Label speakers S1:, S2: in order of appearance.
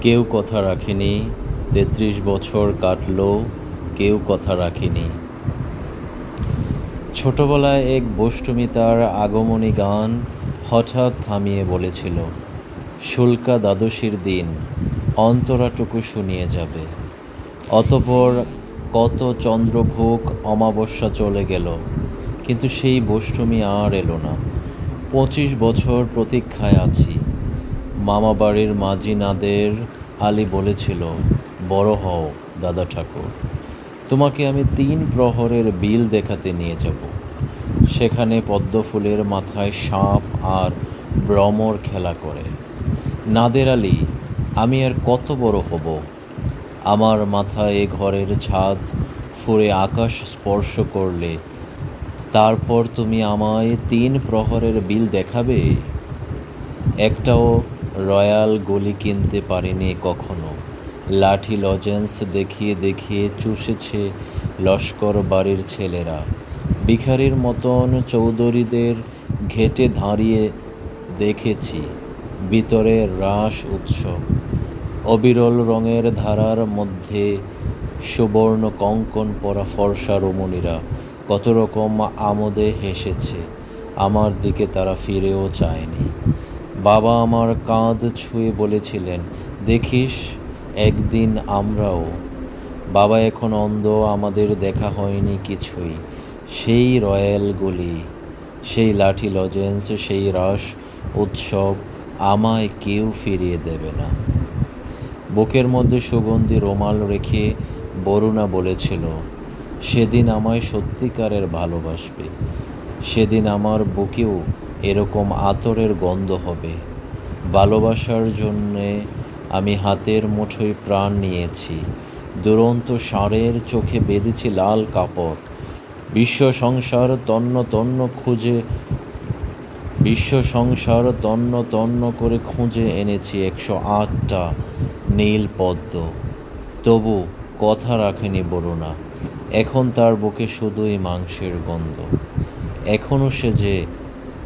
S1: কেউ কথা রাখেনি, তেত্রিশ বছর কাটলো, কেউ কথা রাখেনি। ছোটবেলায় এক বষ্টমী তার আগমনী গান হঠাৎ থামিয়ে বলেছিল শুল্কা দ্বাদশীর দিন, অন্তরাটুকু শুনিয়ে যাবে। অতপর কত চন্দ্রভোগ অমাবস্যা চলে গেল, কিন্তু সেই বষ্টমী আর এলো না। পঁচিশ বছর প্রতীক্ষায় আছি মামা বাড়ির মাঝি নাদের আলী বলেছিল, বড় হও, দাদা ঠাকুর। তোমাকে আমি তিন প্রহরের বিল দেখাতে নিয়ে যাব। সেখানে পদ্মফুলের মাথায় সাপ আর ভ্রমর খেলা করে। নাদের আলী, আমি আর কত বড় হব? আমার মাথায় এ ঘরের ছাদ ফুরে আকাশ স্পর্শ করলে, তারপর তুমি আমায় তিন প্রহরের বিল দেখাবে? একটাও রয়্যাল গলি কিনতে পারেনি কখনো। লাঠি লজেন্স দেখিয়ে দেখিয়ে চুষেছে লস্কর বাড়ির ছেলেরা। ভিখারির মতন চৌধুরীদের ঘেটে দাঁড়িয়ে দেখেছি। ভিতরে রাস উৎসব। অবিরল রঙের ধারার মধ্যে সুবর্ণ কঙ্কন পরা ফর্সা রমণীরা কত রকম আমোদে হেসেছে। আমার দিকে তারা ফিরেও চায়নি। বাবা আমার কাঁধ ছুঁয়ে বলেছিলেন, দেখিস, একদিন আমরাও বাবা এখন অন্ধ, আমাদের দেখা হয়নি কিছুই। সেই রয়্যাল গলি, সেই লাঠি লজেন্স, সেই রাস উৎসব আমায় কেউ ফিরিয়ে দেবে না। বুকের মধ্যে সুগন্ধি রোমাল রেখে বরুণা বলেছিল, সেদিন আমায় সত্যিকারের ভালোবাসবে। সেদিন আমার বুকেও এরকম আতরের গন্ধ হবে। ভালোবাসার জন্যে আমি হাতের মুঠোয় প্রাণ নিয়েছি। দুরন্ত ষাঁড়ের চোখে বেঁধেছি লাল কাপড়। বিশ্ব সংসার তন্ন তন্ন খুঁজে, বিশ্ব সংসার তন্ন তন্ন করে খুঁজে এনেছি একশো আটটা নীল পদ্ম। তবু কথা রাখেনি বরুণা, এখন তার বুকে শুধুই মাংসের গন্ধ। এখনও সে যে